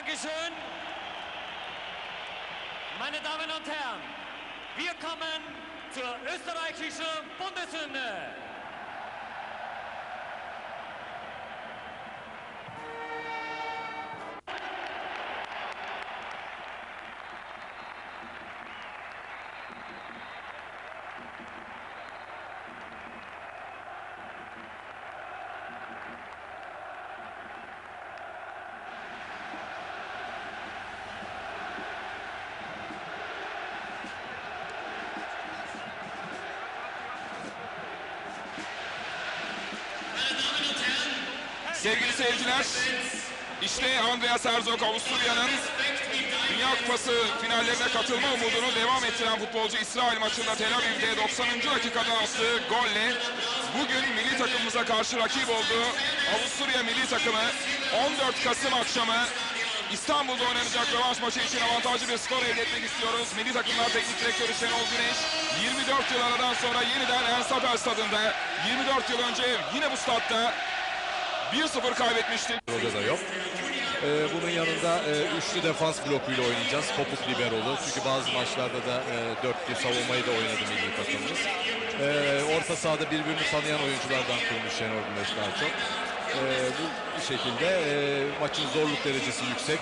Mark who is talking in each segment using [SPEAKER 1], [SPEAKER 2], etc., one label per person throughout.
[SPEAKER 1] Dankeschön. Meine Damen und Herren, wir kommen zur österreichischen Bundeshymne.
[SPEAKER 2] Sevgili seyirciler, işte Andreas Herzog Avusturya'nın Dünya Kupası finallerine katılma umudunu devam ettiren futbolcu İsrail maçında Tel Aviv'de 90. dakikada attığı golle bugün milli takımımıza karşı rakip olduğu Avusturya milli takımı 14 Kasım akşamı İstanbul'da oynanacak rövanş maçı için avantajlı bir skor elde etmek istiyoruz. Milli takımlar teknik direktörü Şenol Güneş 24 yıl aradan sonra yeniden Ensaper stadında 24 yıl önce yine bu statta 1-0 kaybetmiştik.
[SPEAKER 3] Orada da yok. Ee, bunun yanında e, üçlü defans blokuyla oynayacağız. Topuk liberolu. Çünkü bazı maçlarda da e, dörtlü savunmayı da oynadı milli takımımız. Ee, orta sahada birbirini tanıyan oyunculardan kurmuş Şenol Güneş daha çok. Ee, bu şekilde e, maçın zorluk derecesi yüksek.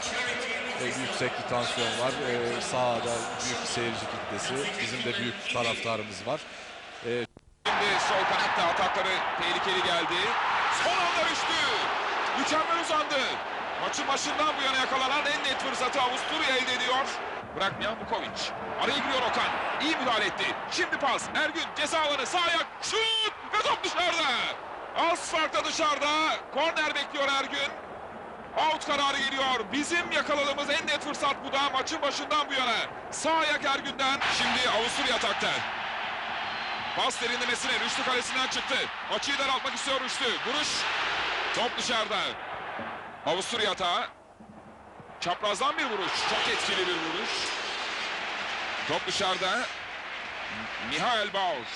[SPEAKER 3] E, yüksek bir tansiyon var. E, sahada büyük bir seyirci kitlesi. Bizim de büyük taraftarımız var.
[SPEAKER 2] Şimdi sol kanatta atakları tehlikeli geldi. Son anda düştü. Mükemmel uzandı. Maçın başından bu yana yakalanan en net fırsatı Avusturya elde ediyor. Bırakmayan Vukovic. Araya giriyor Okan. İyi müdahale etti. Şimdi pas. Ergün ceza alanı sağ ayak. Şut ve top dışarıda. Az farkla dışarıda. Korner bekliyor Ergün. Out kararı geliyor. Bizim yakaladığımız en net fırsat bu da maçın başından bu yana. Sağ ayak Ergün'den. Şimdi Avusturya atakta. Pas derinlemesine Rüştü kalesinden çıktı. Açıyı daraltmak istiyor Rüştü. Vuruş. Top dışarıda. Avusturya hata. Çaprazdan bir vuruş. Çok etkili bir vuruş. Top dışarıda. Mihail Bauer.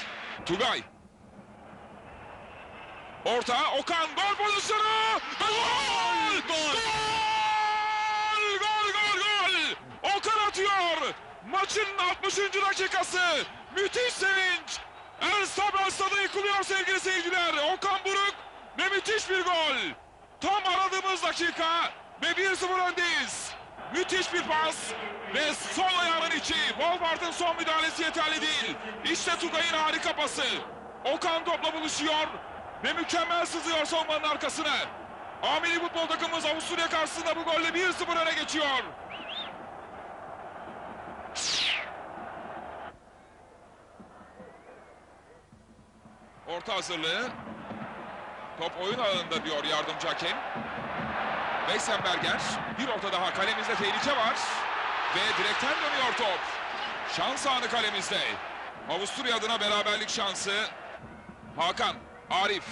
[SPEAKER 2] Tugay. Orta. Okan. Gol pozisyonu. Gol! Gol! Gol! Gol! Gol! Gol! Okan atıyor. Maçın 60. dakikası. Müthiş Stadı yıkılıyor sevgili seyirciler. Okan Buruk ve müthiş bir gol. Tam aradığımız dakika ve 1-0 öndeyiz. Müthiş bir pas ve sol ayağının içi. Wolfhard'ın son müdahalesi yeterli değil. İşte Tugay'ın harika pası. Okan topla buluşuyor ve mükemmel sızıyor savunmanın arkasına. Ameli futbol takımımız Avusturya karşısında bu golle 1-0 öne geçiyor. Orta hazırlığı. Top oyun alanında diyor yardımcı hakem. Weisenberger. Bir orta daha kalemizde tehlike var. Ve direkten dönüyor top. Şans anı kalemizde. Avusturya adına beraberlik şansı. Hakan, Arif.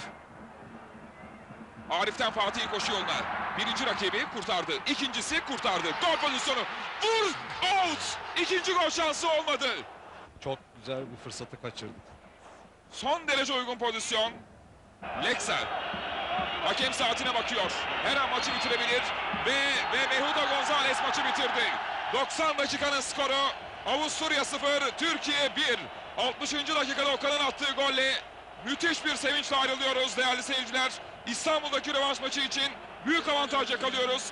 [SPEAKER 2] Arif'ten Fatih koşu yoluna. Birinci rakibi kurtardı. İkincisi kurtardı. Gol pozisyonu. Vur! Out! İkinci gol şansı olmadı.
[SPEAKER 3] Çok güzel bir fırsatı kaçırdık.
[SPEAKER 2] Son derece uygun pozisyon. Lexer. Hakem saatine bakıyor. Her an maçı bitirebilir. Ve, ve Mehuda Gonzalez maçı bitirdi. 90 dakikanın skoru Avusturya 0, Türkiye 1. 60. dakikada Okan'ın attığı golle müthiş bir sevinçle ayrılıyoruz değerli seyirciler. İstanbul'daki rövanş maçı için büyük avantaj yakalıyoruz.